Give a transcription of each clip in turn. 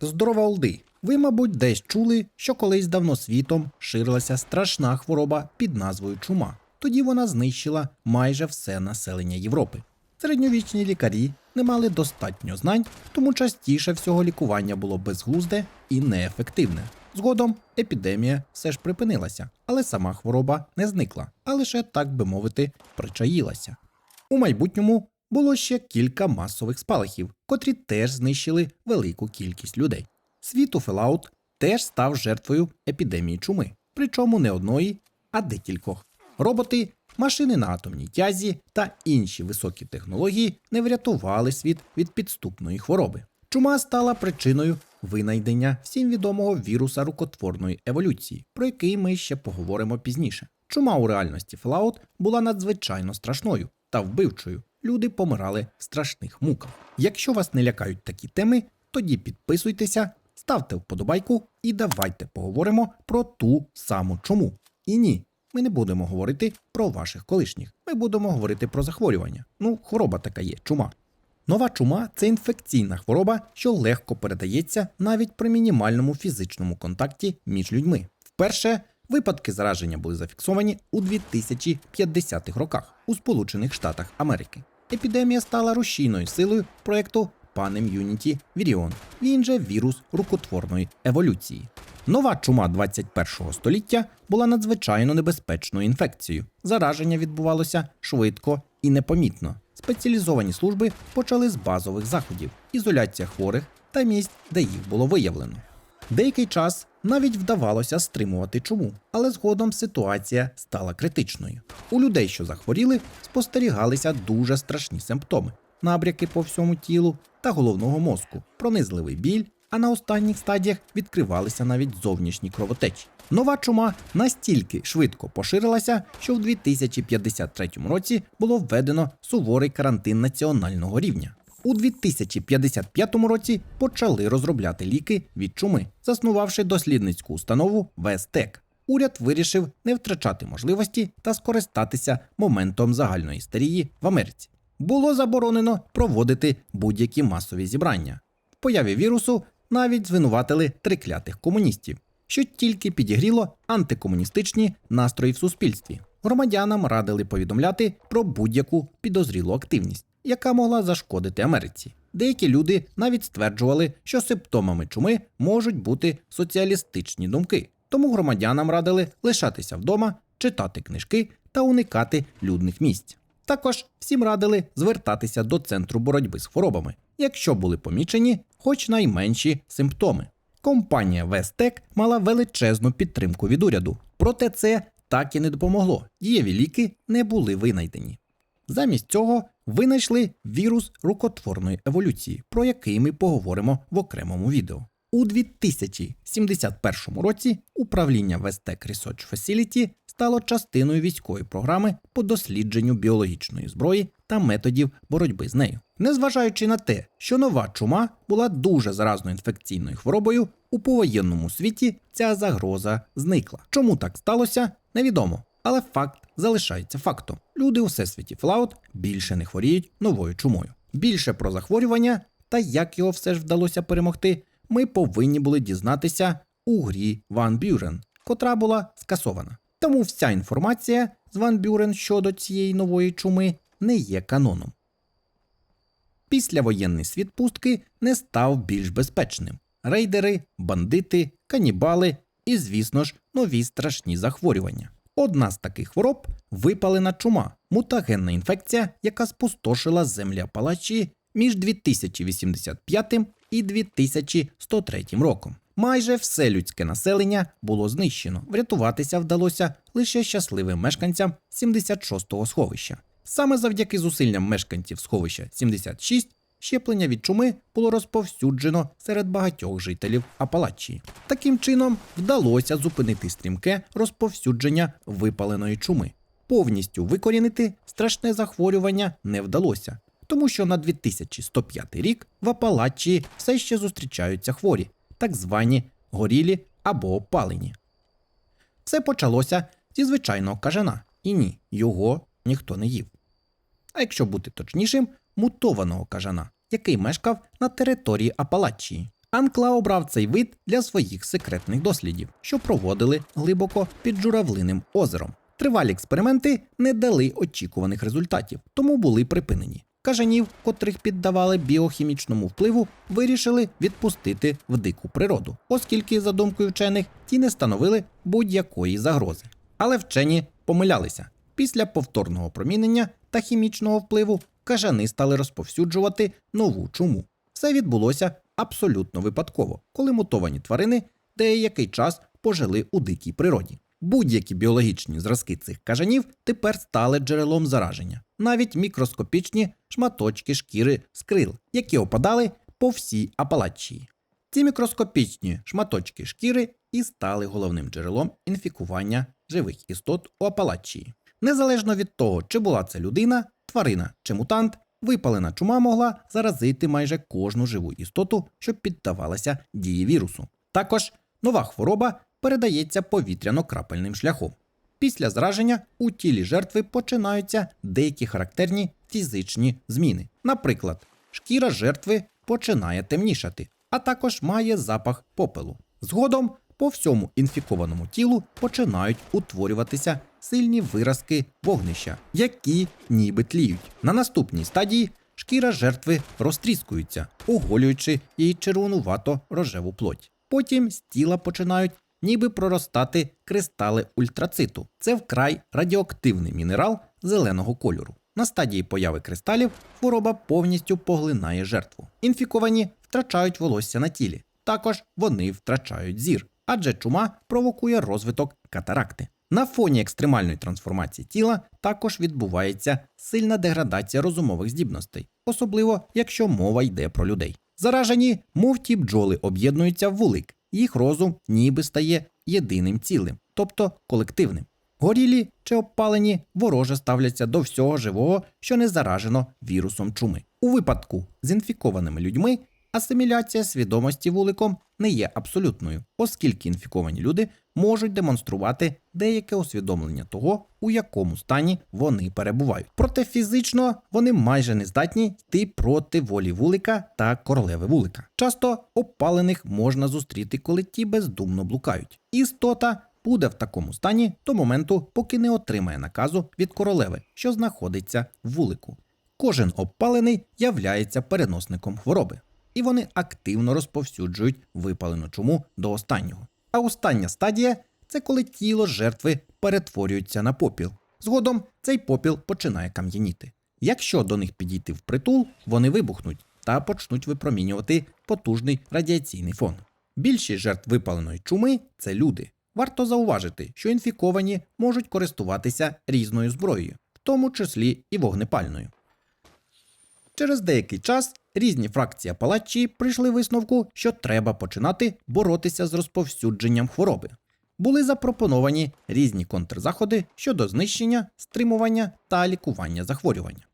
Здорова олди! Ви, мабуть, десь чули, що колись давно світом ширилася страшна хвороба під назвою чума. Тоді вона знищила майже все населення Європи. Середньовічні лікарі не мали достатньо знань, тому частіше всього лікування було безглузде і неефективне. Згодом епідемія все ж припинилася, але сама хвороба не зникла, а лише, так би мовити, причаїлася. У майбутньому було ще кілька масових спалахів, котрі теж знищили велику кількість людей. Світ у Fallout теж став жертвою епідемії чуми, причому не одної, а декількох. Роботи, машини на атомній тязі та інші високі технології не врятували світ від підступної хвороби. Чума стала причиною винайдення всім відомого віруса рукотворної еволюції, про який ми ще поговоримо пізніше. Чума у реальності Fallout була надзвичайно страшною та вбивчою. Люди помирали в страшних муках. Якщо вас не лякають такі теми, тоді підписуйтеся, ставте вподобайку і давайте поговоримо про ту саму чуму. І ні, ми не будемо говорити про ваших колишніх. Ми будемо говорити про захворювання. Ну, хвороба така є, чума. Нова чума це інфекційна хвороба, що легко передається навіть при мінімальному фізичному контакті між людьми. Вперше випадки зараження були зафіксовані у 2050-х роках у Сполучених Штатах Америки. Епідемія стала рушійною силою проекту Pan Immunity Virion, він же вірус рукотворної еволюції. Нова чума 21 століття була надзвичайно небезпечною інфекцією. Зараження відбувалося швидко і непомітно. Спеціалізовані служби почали з базових заходів, ізоляція хворих та місць, де їх було виявлено. Деякий час навіть вдавалося стримувати чуму, але згодом ситуація стала критичною. У людей, що захворіли, спостерігалися дуже страшні симптоми: набряки по всьому тілу та головного мозку, пронизливий біль, а на останніх стадіях відкривалися навіть зовнішні кровотечі. Нова чума настільки швидко поширилася, що в 2053 році було введено суворий карантин національного рівня. У 2055 році почали розробляти ліки від чуми, заснувавши дослідницьку установу Вестек. Уряд вирішив не втрачати можливості та скористатися моментом загальної істерії в Америці. Було заборонено проводити будь-які масові зібрання. В появі вірусу навіть звинуватили триклятих комуністів, що тільки підігріло антикомуністичні настрої в суспільстві. Громадянам радили повідомляти про будь-яку підозрілу активність, яка могла зашкодити Америці. Деякі люди навіть стверджували, що симптомами чуми можуть бути соціалістичні думки, тому громадянам радили лишатися вдома, читати книжки та уникати людних місць. Також всім радили звертатися до центру боротьби з хворобами, якщо були помічені хоч найменші симптоми. Компанія Вестек мала величезну підтримку від уряду, проте це так і не допомогло. Дієві ліки не були винайдені. Замість цього винайшли вірус рукотворної еволюції, про який ми поговоримо в окремому відео. У 2071 році управління Westec Research Facility стало частиною військової програми по дослідженню біологічної зброї та методів боротьби з нею. Незважаючи на те, що нова чума була дуже заразною інфекційною хворобою, у повоєнному світі ця загроза зникла. Чому так сталося, невідомо. Але факт залишається фактом. Люди у всесвіті Fallout більше не хворіють новою чумою. Більше про захворювання та як його все ж вдалося перемогти, ми повинні були дізнатися у грі Ван Бюрен, котра була скасована. Тому вся інформація з Ван Бюрен щодо цієї нової чуми не є каноном. Післявоєнний світ пустки не став більш безпечним. Рейдери, бандити, канібали і, звісно ж, нові страшні захворювання. Одна з таких хвороб випалена чума, мутагенна інфекція, яка спустошила землі Апалачії між 2085 і 2103 роком. Майже все людське населення було знищено. Врятуватися вдалося лише щасливим мешканцям 76-го сховища. Саме завдяки зусиллям мешканців сховища 76 щеплення від чуми було розповсюджено серед багатьох жителів Апалачії. Таким чином вдалося зупинити стрімке розповсюдження випаленої чуми. Повністю викорінити страшне захворювання не вдалося, тому що на 2105 рік в Апалачії все ще зустрічаються хворі, так звані горілі або опалені. Все почалося зі звичайного кажана, і ні, його ніхто не їв. А якщо бути точнішим, мутованого кажана, який мешкав на території Апалачії. Анкла обрав цей вид для своїх секретних дослідів, що проводили глибоко під журавлиним озером. Тривалі експерименти не дали очікуваних результатів, тому були припинені. Кажанів, котрих піддавали біохімічному впливу, вирішили відпустити в дику природу, оскільки, за думкою вчених, ті не становили будь-якої загрози. Але вчені помилялися. Після повторного промінення та хімічного впливу кажани стали розповсюджувати нову чуму. Все відбулося абсолютно випадково, коли мутовані тварини деякий час пожили у дикій природі. Будь-які біологічні зразки цих кажанів тепер стали джерелом зараження, навіть мікроскопічні шматочки шкіри з крил, які опадали по всій Апалачії. Ці мікроскопічні шматочки шкіри і стали головним джерелом інфікування живих істот у Апалачії. Незалежно від того, чи була це людина, тварина чи мутант, випалена чума могла заразити майже кожну живу істоту, що піддавалася дії вірусу. Також нова хвороба передається повітряно-крапельним шляхом. Після зараження у тілі жертви починаються деякі характерні фізичні зміни. Наприклад, шкіра жертви починає темнішати, а також має запах попелу. Згодом по всьому інфікованому тілу починають утворюватися сильні виразки вогнища, які ніби тліють. На наступній стадії шкіра жертви розтріскується, оголюючи її червонувато рожеву плоть. Потім з тіла починають ніби проростати кристали ультрациту. Це вкрай радіоактивний мінерал зеленого кольору. На стадії появи кристалів хвороба повністю поглинає жертву. Інфіковані втрачають волосся на тілі. Також вони втрачають зір, адже чума провокує розвиток катаракти. На фоні екстремальної трансформації тіла також відбувається сильна деградація розумових здібностей, особливо якщо мова йде про людей. Заражені, мов ті бджоли об'єднуються в вулик, їх розум ніби стає єдиним цілим, тобто колективним. Горілі чи обпалені вороже ставляться до всього живого, що не заражено вірусом чуми. У випадку з інфікованими людьми асиміляція свідомості вуликом не є абсолютною, оскільки інфіковані люди можуть демонструвати деяке усвідомлення того, у якому стані вони перебувають. Проте фізично вони майже не здатні йти проти волі вулика та королеви вулика. Часто опалених можна зустріти, коли ті бездумно блукають. Істота буде в такому стані до моменту, поки не отримає наказу від королеви, що знаходиться в вулику. Кожен обпалений являється переносником хвороби, і вони активно розповсюджують випалену чуму до останнього. А остання стадія це коли тіло жертви перетворюється на попіл. Згодом цей попіл починає кам'яніти. Якщо до них підійти впритул, вони вибухнуть та почнуть випромінювати потужний радіаційний фон. Більшість жертв випаленої чуми це люди. Варто зауважити, що інфіковані можуть користуватися різною зброєю, в тому числі і вогнепальною. Через деякий час різні фракції Апалачії прийшли висновку, що треба починати боротися з розповсюдженням хвороби. Були запропоновані різні контрзаходи щодо знищення, стримування та лікування захворювання.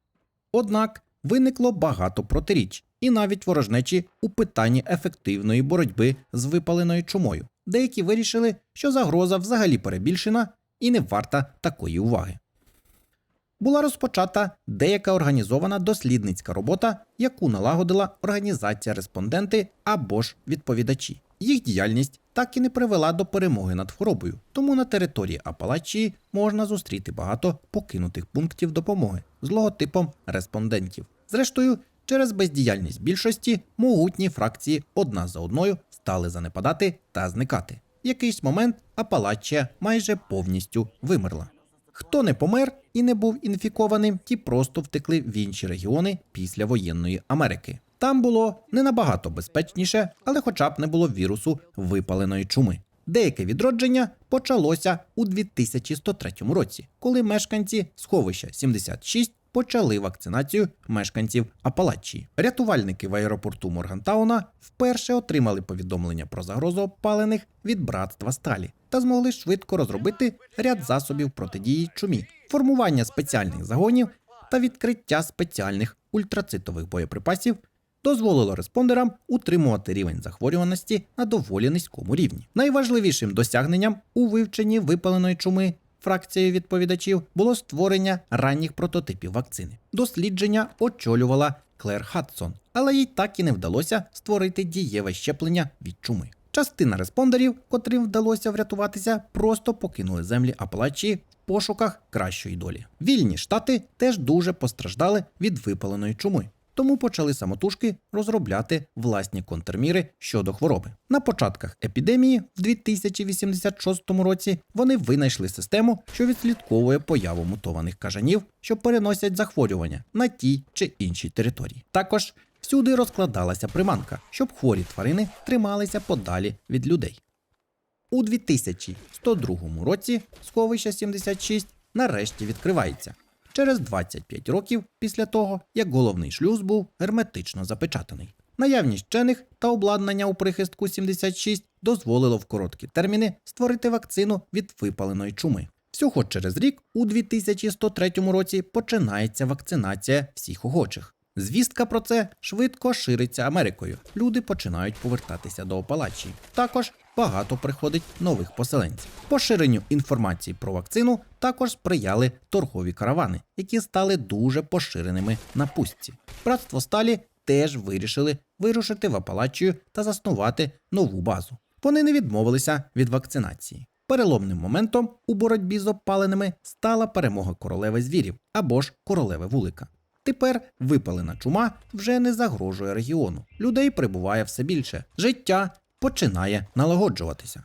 Однак виникло багато протиріч і навіть ворожнечі у питанні ефективної боротьби з випаленою чумою. Деякі вирішили, що загроза взагалі перебільшена і не варта такої уваги була розпочата деяка організована дослідницька робота, яку налагодила організація респонденти або ж відповідачі. Їх діяльність так і не привела до перемоги над хворобою, тому на території Апалачії можна зустріти багато покинутих пунктів допомоги з логотипом респондентів. Зрештою, через бездіяльність більшості могутні фракції одна за одною стали занепадати та зникати. В якийсь момент Апалачія майже повністю вимерла. Хто не помер і не був інфікованим, ті просто втекли в інші регіони після воєнної Америки. Там було не набагато безпечніше, але хоча б не було вірусу випаленої чуми. Деяке відродження почалося у 2103 році, коли мешканці сховища 76 почали вакцинацію мешканців Апалачії. Рятувальники в аеропорту Моргантауна вперше отримали повідомлення про загрозу опалених від братства сталі та змогли швидко розробити ряд засобів протидії чумі, формування спеціальних загонів та відкриття спеціальних ультрацитових боєприпасів. Дозволило респондерам утримувати рівень захворюваності на доволі низькому рівні. Найважливішим досягненням у вивченні випаленої чуми фракцією відповідачів було створення ранніх прототипів вакцини. Дослідження очолювала Клер Хадсон, але їй так і не вдалося створити дієве щеплення від чуми. Частина респондерів, котрим вдалося врятуватися, просто покинули землі Апалачії в пошуках кращої долі. Вільні штати теж дуже постраждали від випаленої чуми. Тому почали самотужки розробляти власні контрміри щодо хвороби. На початках епідемії, в 2086 році, вони винайшли систему, що відслідковує появу мутованих кажанів, що переносять захворювання на тій чи іншій території. Також всюди розкладалася приманка, щоб хворі тварини трималися подалі від людей. У 2102 році сховище 76 нарешті відкривається. Через 25 років після того, як головний шлюз був герметично запечатаний. Наявність вчених та обладнання у прихистку 76 дозволило в короткі терміни створити вакцину від випаленої чуми. Всього через рік, у 2103 році, починається вакцинація всіх охочих. Звістка про це швидко шириться Америкою. Люди починають повертатися до Опалачії. Також багато приходить нових поселенців. Поширенню інформації про вакцину також сприяли торгові каравани, які стали дуже поширеними на пустці. Братство Сталі теж вирішили вирушити в Апалачію та заснувати нову базу. Вони не відмовилися від вакцинації. Переломним моментом у боротьбі з опаленими стала перемога королеви звірів або ж королеви вулика. Тепер випалена чума вже не загрожує регіону. Людей прибуває все більше. Життя починає налагоджуватися.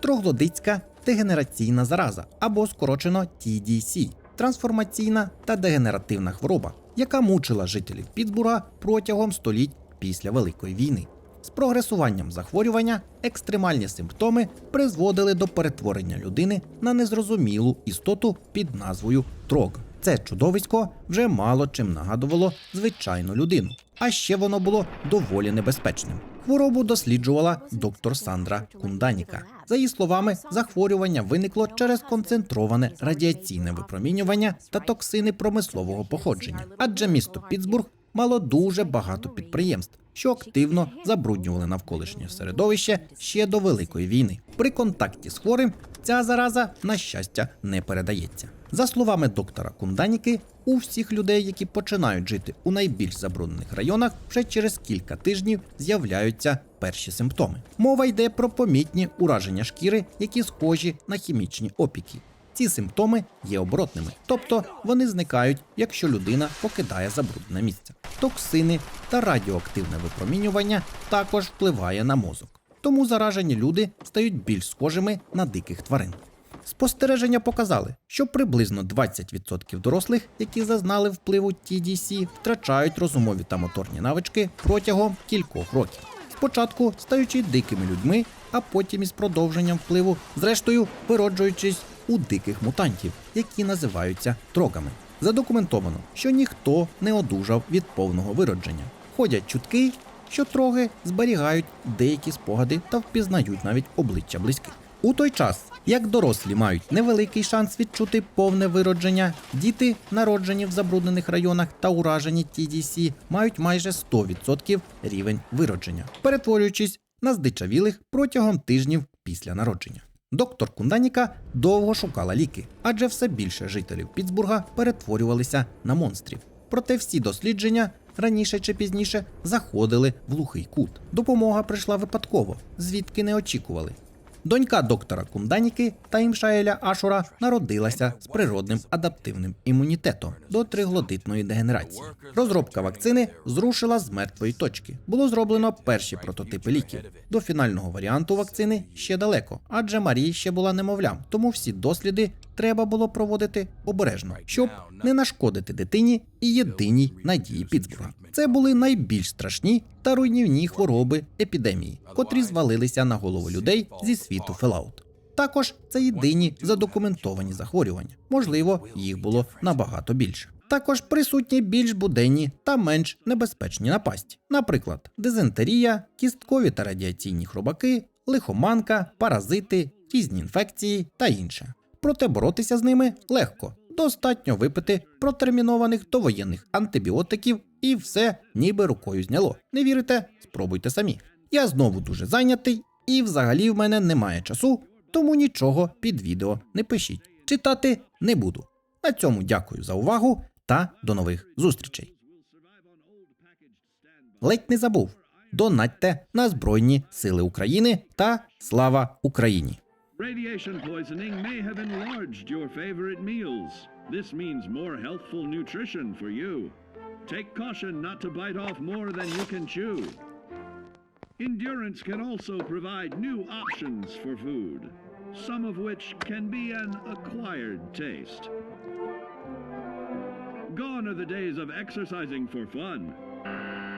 Троглодицька дегенераційна зараза або скорочено TDC – трансформаційна та дегенеративна хвороба, яка мучила жителів Пітсбурга протягом століть після Великої війни. З прогресуванням захворювання екстремальні симптоми призводили до перетворення людини на незрозумілу істоту під назвою трог. Це чудовисько вже мало чим нагадувало звичайну людину, а ще воно було доволі небезпечним. Хворобу досліджувала доктор Сандра Кунданіка. За її словами, захворювання виникло через концентроване радіаційне випромінювання та токсини промислового походження, адже місто Пітсбург мало дуже багато підприємств, що активно забруднювали навколишнє середовище ще до Великої війни. При контакті з хворим ця зараза, на щастя, не передається. За словами доктора Кунданіки, у всіх людей, які починають жити у найбільш забруднених районах, вже через кілька тижнів з'являються перші симптоми. Мова йде про помітні ураження шкіри, які схожі на хімічні опіки. Ці симптоми є оборотними, тобто вони зникають, якщо людина покидає забруднене місце. Токсини та радіоактивне випромінювання також впливає на мозок. Тому заражені люди стають більш схожими на диких тварин. Спостереження показали, що приблизно 20% дорослих, які зазнали впливу TDC, втрачають розумові та моторні навички протягом кількох років. Спочатку стаючи дикими людьми, а потім із продовженням впливу, зрештою вироджуючись у диких мутантів, які називаються трогами. Задокументовано, що ніхто не одужав від повного виродження. Ходять чутки, що троги зберігають деякі спогади та впізнають навіть обличчя близьких. У той час, як дорослі мають невеликий шанс відчути повне виродження, діти, народжені в забруднених районах та уражені TDC, мають майже 100% рівень виродження, перетворюючись на здичавілих протягом тижнів після народження. Доктор Кунданіка довго шукала ліки, адже все більше жителів Пітсбурга перетворювалися на монстрів. Проте всі дослідження раніше чи пізніше заходили в глухий кут. Допомога прийшла випадково, звідки не очікували. Донька доктора Кунданіки та Імшаеля Ашура народилася з природним адаптивним імунітетом до триглодитної дегенерації. Розробка вакцини зрушила з мертвої точки. Було зроблено перші прототипи ліків. До фінального варіанту вакцини ще далеко, адже Марії ще була немовлям, тому всі досліди треба було проводити обережно, щоб не нашкодити дитині і єдиній надії Пітсбурга. Це були найбільш страшні та руйнівні хвороби епідемії, котрі звалилися на голову людей зі світу Фелаут. Також це єдині задокументовані захворювання. Можливо, їх було набагато більше. Також присутні більш буденні та менш небезпечні напасті, наприклад, дизентерія, кісткові та радіаційні хробаки, лихоманка, паразити, різні інфекції та інше. Проте боротися з ними легко. Достатньо випити протермінованих довоєнних антибіотиків і все ніби рукою зняло. Не вірите? Спробуйте самі. Я знову дуже зайнятий, і взагалі в мене немає часу, тому нічого під відео не пишіть. Читати не буду. На цьому дякую за увагу та до нових зустрічей. ледь не забув. Донатьте на Збройні Сили України та слава Україні! Radiation poisoning may have enlarged your favorite meals. This means more healthful nutrition for you. Take caution not to bite off more than you can chew. Endurance can also provide new options for food, some of which can be an acquired taste. Gone are the days of exercising for fun.